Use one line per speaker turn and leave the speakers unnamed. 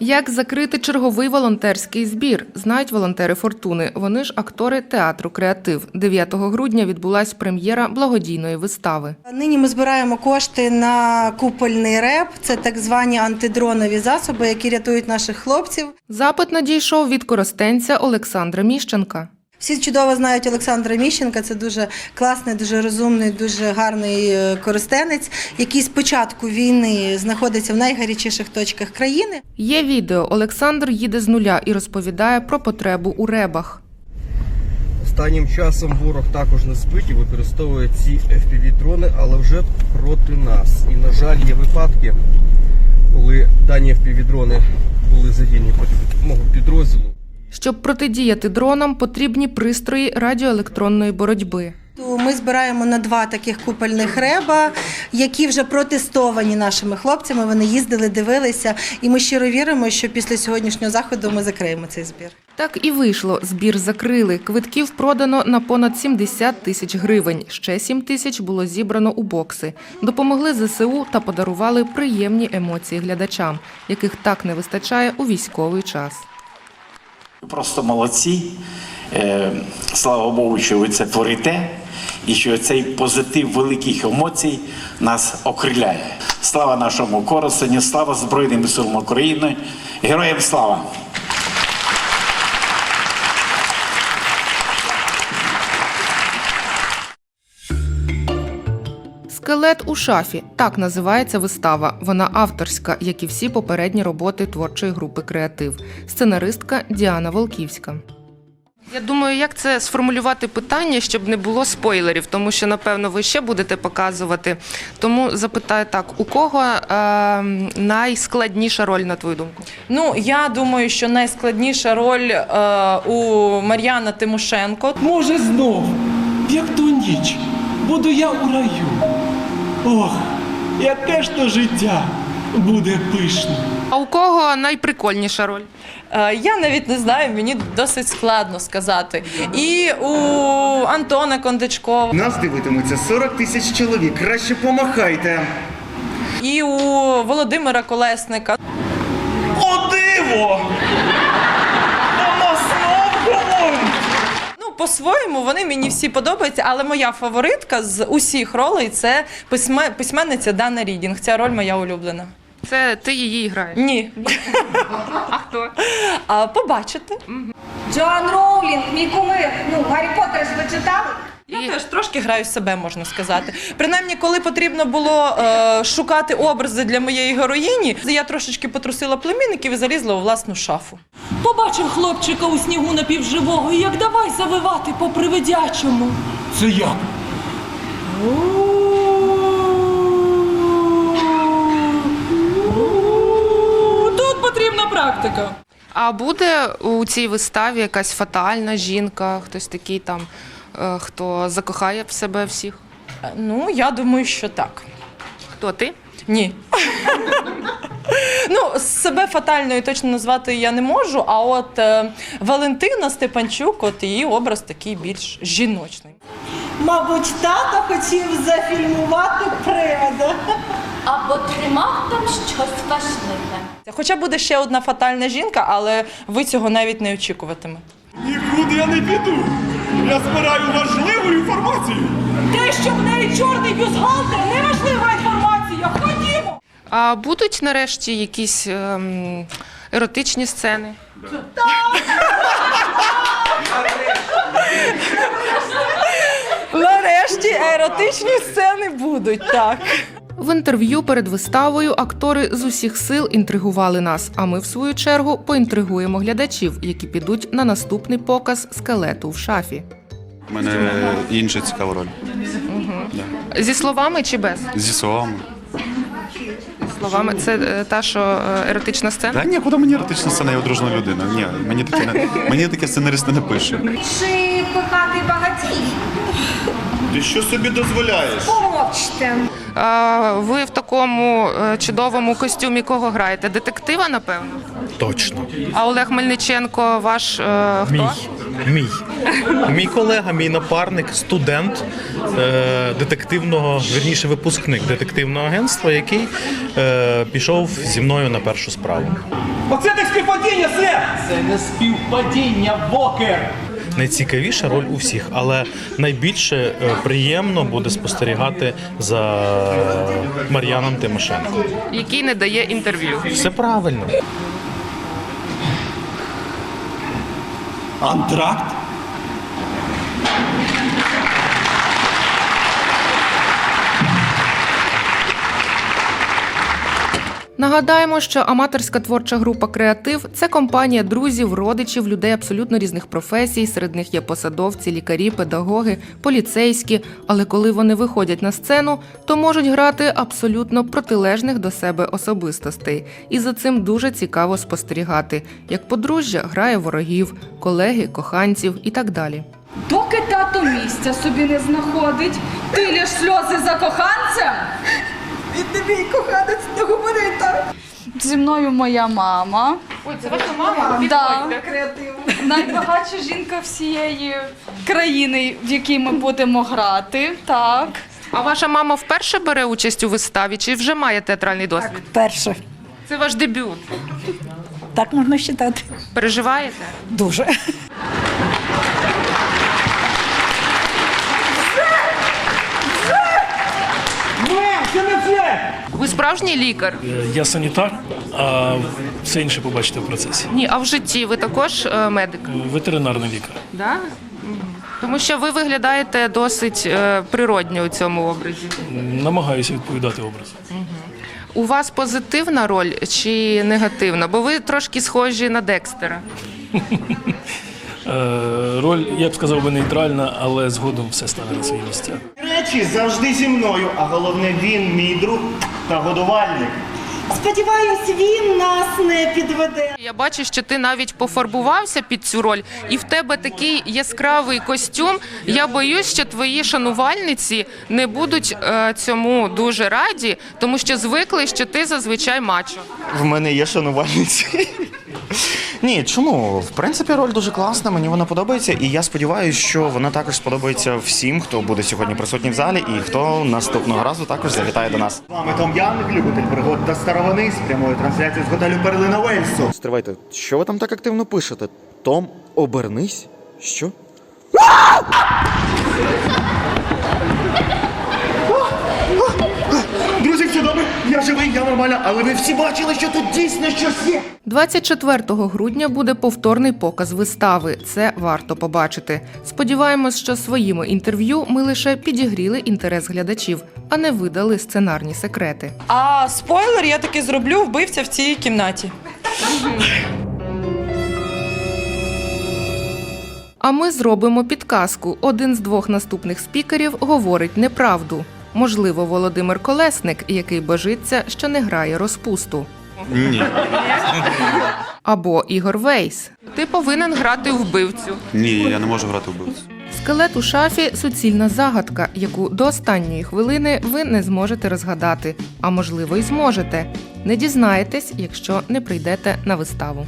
Як закрити черговий волонтерський збір? Знають волонтери Фортуни. Вони ж актори театру Креатив. 9 грудня відбулась прем'єра благодійної вистави.
Нині ми збираємо кошти на купольний реп. Це так звані антидронові засоби, які рятують наших хлопців.
Запит надійшов від коростенця Олександра Міщенка.
Всі чудово знають Олександра Міщенка. Це дуже класний, дуже розумний, дуже гарний е, користенець, який з початку війни знаходиться в найгарячіших точках країни.
Є відео. Олександр їде з нуля і розповідає про потребу у ребах.
Останнім часом ворог також не спить і використовує ці FPV-дрони, але вже проти нас. І, на жаль, є випадки, коли дані FPV-дрони були задіяні проти підрозділу.
Щоб протидіяти дронам, потрібні пристрої радіоелектронної боротьби.
Ми збираємо на два таких купольних реба, які вже протестовані нашими хлопцями. Вони їздили, дивилися, і ми щиро віримо, що після сьогоднішнього заходу ми закриємо цей збір.
Так і вийшло. Збір закрили. Квитків продано на понад 70 тисяч гривень. Ще 7 тисяч було зібрано у бокси. Допомогли ЗСУ та подарували приємні емоції глядачам, яких так не вистачає у військовий час.
Просто молодці. Е, Слава Богу, що ви це творите, і що цей позитив великих емоцій нас окриляє. Слава нашому Коростені, слава Збройним силам України. Героям слава!
Скелет у шафі так називається вистава. Вона авторська, як і всі попередні роботи творчої групи Креатив. Сценаристка Діана Волківська. Я думаю, як це сформулювати питання, щоб не було спойлерів, тому що напевно ви ще будете показувати. Тому запитаю так: у кого е, найскладніша роль на твою думку?
Ну, я думаю, що найскладніша роль е, у Мар'яна Тимошенко.
Може знов, як ту ніч, буду я у раю. Ох, яке ж то життя буде пишне.
А у кого найприкольніша роль?
Е, я навіть не знаю, мені досить складно сказати. І у Антона Кондачкова,
Нас дивитимуться 40 тисяч чоловік. Краще помахайте.
і у Володимира Колесника.
О, диво! Вона знов говорить!
Ну, по-своєму, вони мені всі подобаються, але моя фаворитка з усіх ролей це письме- письменниця Дана Рідінг. Ця роль моя улюблена.
Це ти її граєш.
Ні.
А хто?
А побачите.
Джоан Роулінг, мій кумир. Ну, Гаррі Поттер ж ви читали?
Я теж трошки граю себе, можна сказати. Принаймні, коли потрібно було е, шукати образи для моєї героїні, я трошечки потрусила племінників і залізла у власну шафу.
Побачив хлопчика у снігу напівживого, і як давай завивати по привидячому.
Це як?
Тут потрібна практика.
А буде у цій виставі якась фатальна жінка, хтось такий там, е, хто закохає в себе всіх?
Ну, я думаю, що так.
Хто ти?
Ні. Себе фатальною точно назвати я не можу, а от е, Валентина Степанчук, от її образ такий більш жіночний.
Мабуть, тато хотів зафільмувати привода.
Або тримав там щось важливе.
Хоча буде ще одна фатальна жінка, але ви цього навіть не очікуватимете.
Нікуди я не піду. Я збираю важливу інформацію.
Те, що в неї чорний бюстгальтер, неважлива інформація. Ходімо!
А будуть нарешті якісь ем, еротичні сцени?
Нарешті еротичні сцени будуть так.
В інтерв'ю перед виставою актори з усіх сил інтригували нас. А ми, в свою чергу, поінтригуємо глядачів, які підуть на наступний показ скелету в шафі.
У мене інша цікава роль.
Зі словами чи без?
Зі словами.
Словами, це е, та, що е, еротична сцена.
Та ні, куди мені еротична сцена, я одружена людина. Ні, мені таке не мені таке сценарист не пише.
Чи пихати багатій?
Ти що собі дозволяєш?
Помовчте.
Ви в такому е, чудовому костюмі кого граєте? Детектива, напевно?
Точно.
А Олег Мельниченко ваш е, хто?
Мій. Мій колега, мій напарник, студент е, детективного, вірніше, випускник детективного агентства, який е, пішов зі мною на першу справу.
Оце так співпадіння, сер! Це не співпадіння, Вокер!
Найцікавіша роль у всіх, але найбільше е, приємно буде спостерігати за Мар'яном Тимошенко.
Який не дає інтерв'ю.
Все правильно.
Антракт?
Нагадаємо, що аматорська творча група Креатив це компанія друзів, родичів, людей абсолютно різних професій. Серед них є посадовці, лікарі, педагоги, поліцейські. Але коли вони виходять на сцену, то можуть грати абсолютно протилежних до себе особистостей. І за цим дуже цікаво спостерігати, як подружжя грає ворогів, колеги, коханців і так далі.
Доки тато місця собі не знаходить, ти лєш сльози за коханцем.
Він тобі коханець не говори так.
Зі мною моя мама.
Ой, це ваша мама?
Да. Найбагатша жінка всієї країни, в якій ми будемо грати. Так.
А ваша мама вперше бере участь у виставі чи вже має театральний досвід?
Перше.
Це ваш дебют.
Так можна вважати.
Переживаєте?
Дуже.
Це не це!
Ви справжній лікар?
Я санітар, а все інше побачите в процесі.
Ні, а в житті ви також е, медик?
Ветеринарний лікар.
Да? Тому що ви виглядаєте досить е, природньо у цьому образі.
Намагаюся відповідати образу.
У вас позитивна роль чи негативна? Бо ви трошки схожі на Декстера.
Е, роль, я б сказав би, нейтральна, але згодом все стане на свої місця.
Речі завжди зі мною, а головне він, мій друг та годувальник.
Сподіваюсь, він нас не підведе.
Я бачу, що ти навіть пофарбувався під цю роль, і в тебе такий яскравий костюм. Я боюсь, що твої шанувальниці не будуть е, цьому дуже раді, тому що звикли, що ти зазвичай мачо.
В мене є шанувальниці. Ні, чому? В принципі, роль дуже класна, мені вона подобається, і я сподіваюся, що вона також сподобається всім, хто буде сьогодні присутній в залі, і хто наступного разу також завітає до нас.
З вами Том Яник, любитель пригод та старовини з прямої трансляції з готелю Перлина Вельсу.
Стривайте, що ви там так активно пишете? Том, обернись? Що?
Я живий, я нормальна, але ви всі бачили, що тут дійсно щось є.
24 грудня буде повторний показ вистави. Це варто побачити. Сподіваємось, що своїми інтерв'ю ми лише підігріли інтерес глядачів, а не видали сценарні секрети.
А спойлер я таки зроблю вбивця в цій кімнаті.
А ми зробимо підказку. Один з двох наступних спікерів говорить неправду. Можливо, Володимир Колесник, який божиться, що не грає розпусту.
Ні.
Або Ігор Вейс. Ти повинен грати вбивцю.
Ні, я не можу грати вбивцю.
Скелет у шафі суцільна загадка, яку до останньої хвилини ви не зможете розгадати, а можливо, й зможете. Не дізнаєтесь, якщо не прийдете на виставу.